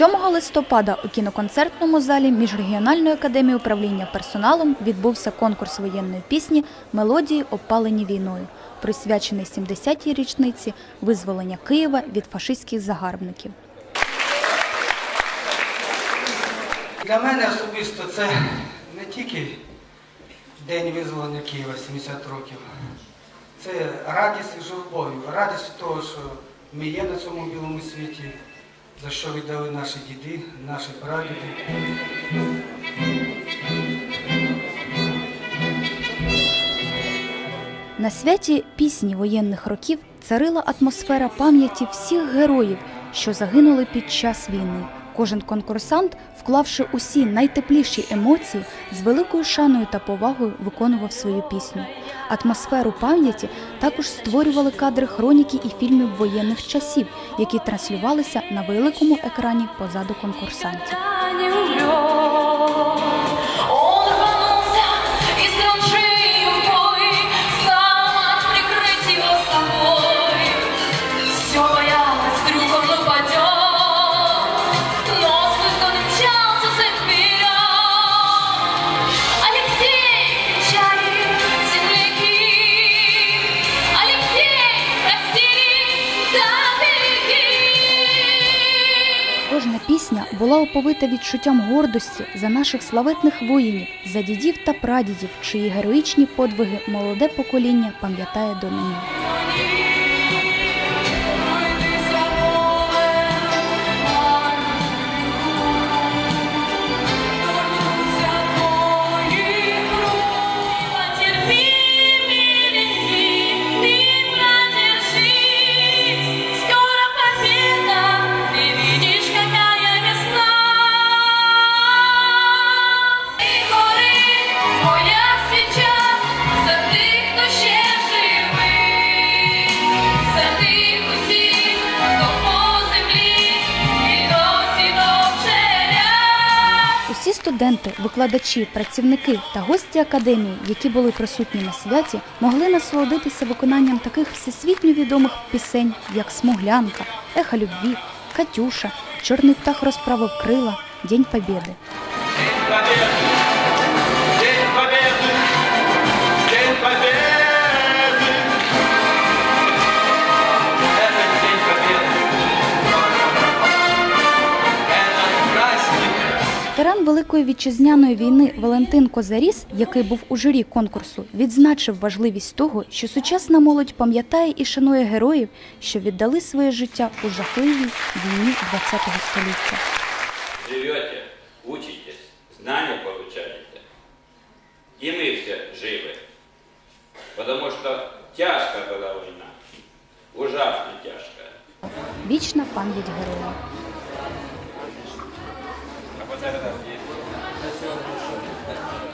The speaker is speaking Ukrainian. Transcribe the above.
7 листопада у кіноконцертному залі Міжрегіональної академії управління персоналом відбувся конкурс воєнної пісні Мелодії, опалені війною, присвячений 70-й річниці визволення Києва від фашистських загарбників. Для мене особисто це не тільки День визволення Києва 70 років. Це радість і журбою. Радість того, що ми є на цьому білому світі, за що віддали наші діди, наші прадіди. На святі пісні воєнних років царила атмосфера пам'яті всіх героїв, що загинули під час війни. Кожен конкурсант, вклавши усі найтепліші емоції, з великою шаною та повагою виконував свою пісню. Атмосферу пам'яті також створювали кадри хроніки і фільмів воєнних часів, які транслювалися на великому екрані позаду конкурсантів. Кожна пісня була оповита відчуттям гордості за наших славетних воїнів, за дідів та прадідів, чиї героїчні подвиги молоде покоління пам'ятає донині. Студенти, викладачі, працівники та гості академії, які були присутні на святі, могли насолодитися виконанням таких всесвітньо відомих пісень, як Смуглянка, Еха любві, Катюша, Чорний птах розправив крила, День Побєди. Ветеран Великої вітчизняної війни Валентин Козаріс, який був у журі конкурсу, відзначив важливість того, що сучасна молодь пам'ятає і шанує героїв, що віддали своє життя у жахливій війні ХХ століття. живете, учитесь, знания получаете. И мы все живы. Потому что тяжко была война. Ужасно тяжко. Вічна пам'ять героїв. Thank you.